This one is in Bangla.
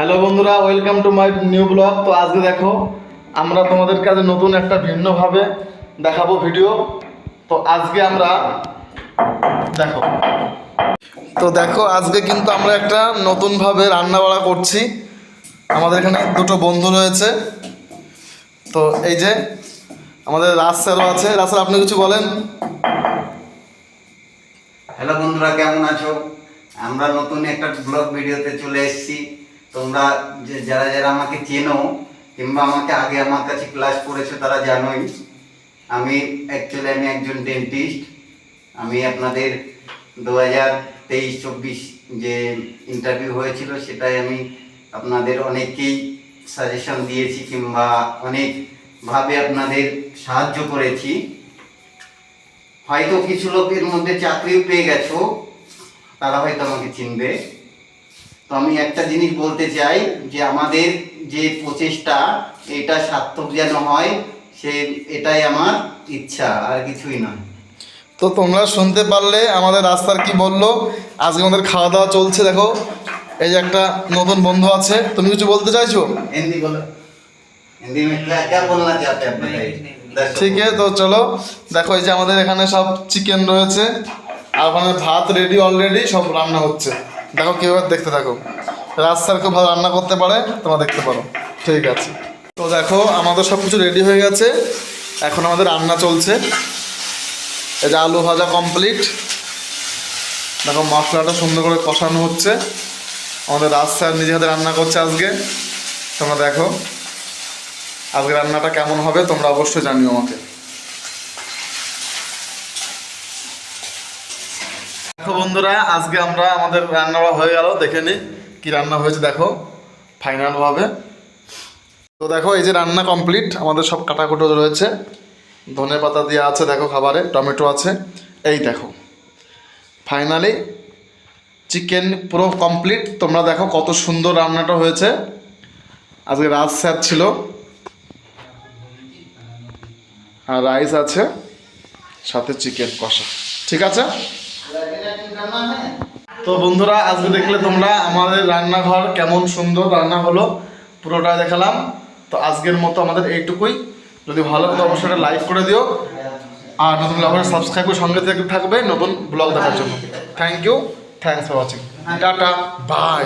হ্যালো বন্ধুরা welcome to my new blog তো আজকে দেখো, আমরা তোমাদের কাছে নতুন একটা ভিন্নভাবে দেখাবো ভিডিও তো আজকে আমরা, দেখো। তো দেখো, আজকে কিন্তু আমরা একটা নতুনভাবে রান্না বাড়া করছি। আমাদের এখানে দুটো বন্ধু রয়েছে। তো এই যে, আমাদের রাজ স্যারও আছে। রাজ স্যার আপনি কিছু বলেন? হ্যালো বন্ধুরা, কেমন আছো? আমরা নতুন একটা ব্লগ ভিডিওতে চলে এসেছি। তোমরা যে যারা যারা আমাকে চেনো কিংবা আমাকে আগে আমার কাছে ক্লাস করেছ তারা জানোই। আমি অ্যাকচুয়ালি আমি একজন ডেন্টিস্ট আমি আপনাদের দু হাজার তেইশ চব্বিশ যে ইন্টারভিউ হয়েছিল সেটাই আমি আপনাদের অনেককেই সাজেশন দিয়েছি কিংবা অনেকভাবে আপনাদের সাহায্য করেছি। হয়তো কিছু লোকের মধ্যে চাকরিও পেয়ে গেছো, তারা হয়তো আমাকে চিনবে। তো আমি একটা জিনিস বলতে চাই যে আমাদের যে প্রচেষ্টা এটা সার্থক যেন হয় সে এটাই আমার ইচ্ছা আর কিছুই নয় তো তোমরা শুনতে পারলে আমাদের রাস্তার কি বললো আজকে আমাদের খাওয়া দাওয়া চলছে দেখো এই যে একটা নতুন বন্ধু আছে তুমি কিছু বলতে চাইছো हिंदी बोलो हिंदी में क्या क्या बोलना चाहते हैं आप बताइए दर्शकों ঠিক আছে তো চলো দেখো এই যে আমাদের এখানে সব চিকেন রয়েছে আর ওখানে ভাত রেডি অলরেডি সব রান্না হচ্ছে দেখো কীভাবে দেখতে থাকো। রাজ স্যার খুব ভালো রান্না করতে পারে, তোমরা দেখতে পারো। ঠিক আছে। তো দেখো, আমাদের সব কিছু রেডি হয়ে গেছে। এখন আমাদের রান্না চলছে। এই যে আলু ভাজা কমপ্লিট দেখো, মশলাটা সুন্দর করে কষানো হচ্ছে। আমাদের রাজ স্যার নিজে হাতে রান্না করছে আজকে। তোমরা দেখো। আজকে রান্নাটা কেমন হবে, তোমরা অবশ্যই জানিও আমাকে। দেখো বন্ধুরা, আজকে আমরা আমাদের রান্নাটা হয়ে গেল, দেখে নি কি রান্না হয়েছে, দেখো ফাইনাল ভাবে। তো দেখো, এই যে রান্না কমপ্লিট আমাদের সব কাটাকুটো রয়েছে। ধনে পাতা দিয়ে আছে, দেখো, খাবারে, টমেটো আছে। এই দেখো ফাইনালি চিকেন পুরো কমপ্লিট তোমরা দেখো কত সুন্দর রান্নাটা হয়েছে। আজকে রাজ স্যার ছিল। আর রাইস আছে, সাথে চিকেন কষা। ঠিক আছে? তো বন্ধুরা, আজকে দেখলে তোমরা আমাদের রান্নাঘর কেমন সুন্দর রান্না হলো, পুরোটা দেখালাম। তো আজকের মতো আমাদের এইটুকুই। যদি ভালো তো অবশ্যই একটা লাইক করে দিও। আর নতুন ব্লগের সাবস্ক্রাইব করে সঙ্গে থেকে থাকবে নতুন ব্লগ দেখার জন্য। Thank you thanks for watching tata bye